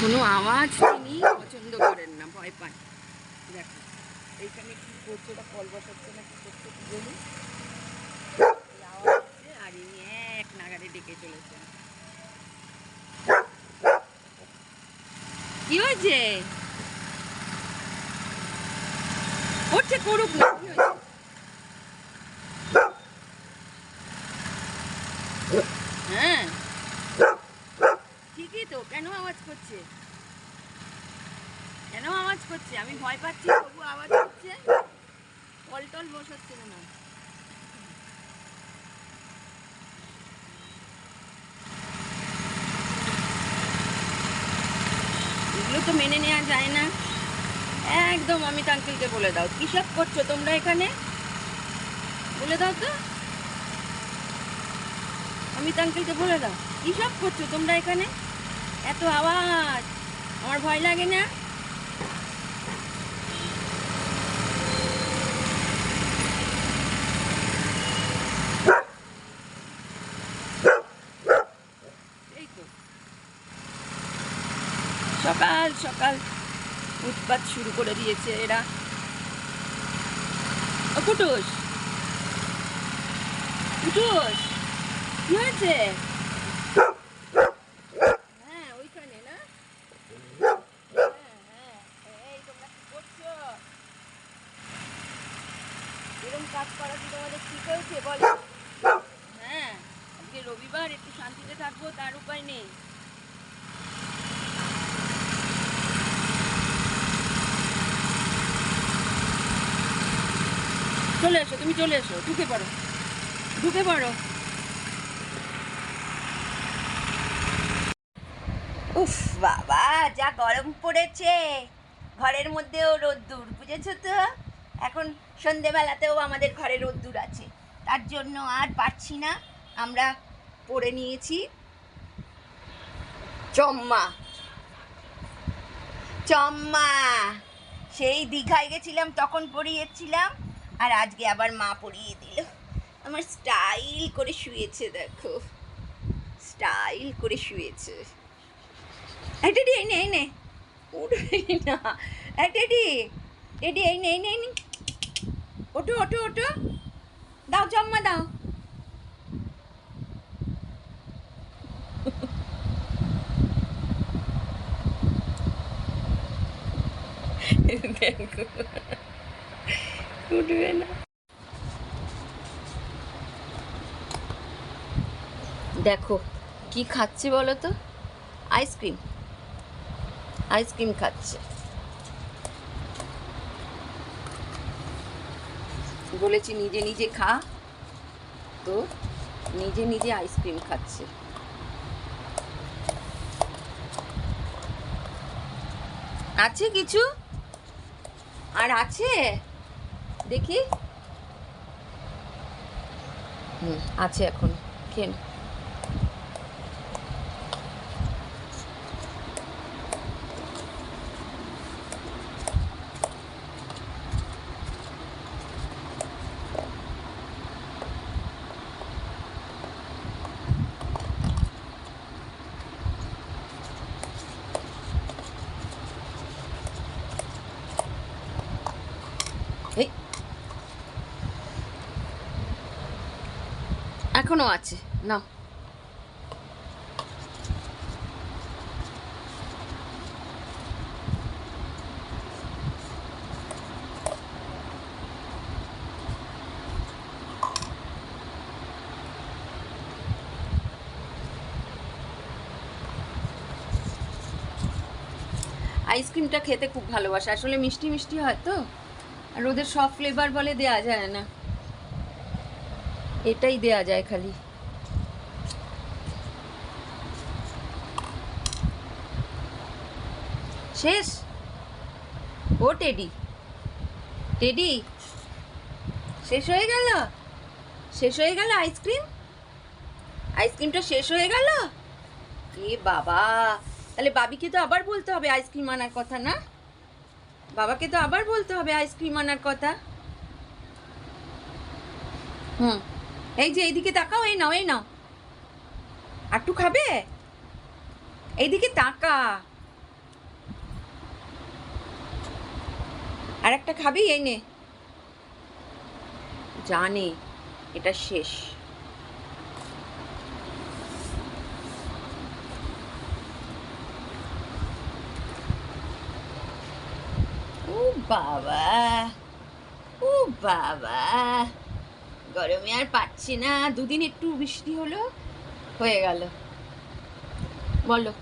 কোনো আওয়াজ তিনি পছন্দ করেন না, ভয় পান। দেখো, এইখানে কি করছে ওটা কল বসাচ্ছে না কি করছে কি জানি আর ইনি এক নাগারে ডেকে চলেছে কি হয়েছে? করছে করুক না, কি হয়েছে হ্যাঁ ঠিকই তো কেন আওয়াজ করছে। কেন আওয়াজ করছে? আমি ভয় পাচ্ছি তবু আওয়াজ কল টল বসাচ্ছে না এগুলো তো মেনে নেওয়া যায় না। একদম অমিত আঙ্কেলকে বলে দাও। কি সব করছ তোমরা এখানে? বলে দাও তো। অমিত আঙ্কেলকে বলে দাও। কি সব করছ তোমরা এখানে? এত আওয়াজ। আমার ভয় লাগে না? সকাল সকাল উৎপাত শুরু করে দিয়েছে এরা। কুটুস। কুটুস, কি হয়েছে হ্যাঁ ওইখানে না হ্যাঁ হ্যাঁ এই তোমরা কি করছ এরকম হ্যাঁ একটু শান্তিতে থাকব, তার উপায় নেই। চলে এসো, তুমি চলে এসো, ঢুকে পড়ো ঢুকে পড়ো। উফ, বাবা, যা গরম পড়েছে। ঘরের মধ্যেও রোদ্দুর, বুঝেছ তো? এখন সন্ধেবেলাতেও আমাদের ঘরে রোদ্দুর আছে। তার জন্য আর পারছি না। আমরা পরে নিয়েছি। চম্মা। চম্মা। সেই দীঘায় গেছিলাম, তখন পরিয়েছিলাম। আর আজকে আবার মা পরিয়ে দিল। আমার স্টাইল করে শুয়েছে, দেখো। স্টাইল করে শুয়েছে। এই টেডি এই নে। এই নে। উঠবে না এই টেডি টেডি এই নে এই নে। ওঠো ওঠো ওঠো। দাও চম্মা দাও। উঠবে না। দেখো, কি খাচ্ছে বলো তো? আইসক্রিম আইসক্রিম খাচ্ছে। বলেছি, নিজে নিজে খা। তো নিজে নিজে আইসক্রিম খাচ্ছে। আছে কিছু? আর আছে? দেখি। হুম, আছে এখন, খেয়ে এখনও আছে না আইসক্রিমটা খেতে খুব ভালোবাসে। আসলে মিষ্টি মিষ্টি হয় তো? আর ওদের সব ফ্লেভার বলে দেয়া যায় না। এটাই দেয়া যায় খালি। শেষ। ও টেডি। টেডি, শেষ হয়ে গেল? শেষ হয়ে গেল আইসক্রিম আইসক্রিমটা শেষ হয়ে গেল? এ বাবা, তাহলে বাবিকে তো আবার বলতে হবে আইসক্রিম আনার কথা না? বাবাকে তো আবার বলতে হবে আইসক্রিম আনার কথা। হুম, এই যে এইদিকে তাকাও, এই নাও এই নাও। আটু খাবে? এইদিকে তাকা। আর একটা খাবি, এই নে। জানে, এটা শেষ। বাবা। ও বাবা। গরমে আর পাচ্ছি না। দুদিন একটু বৃষ্টি হলো হয়ে গেল। বলো।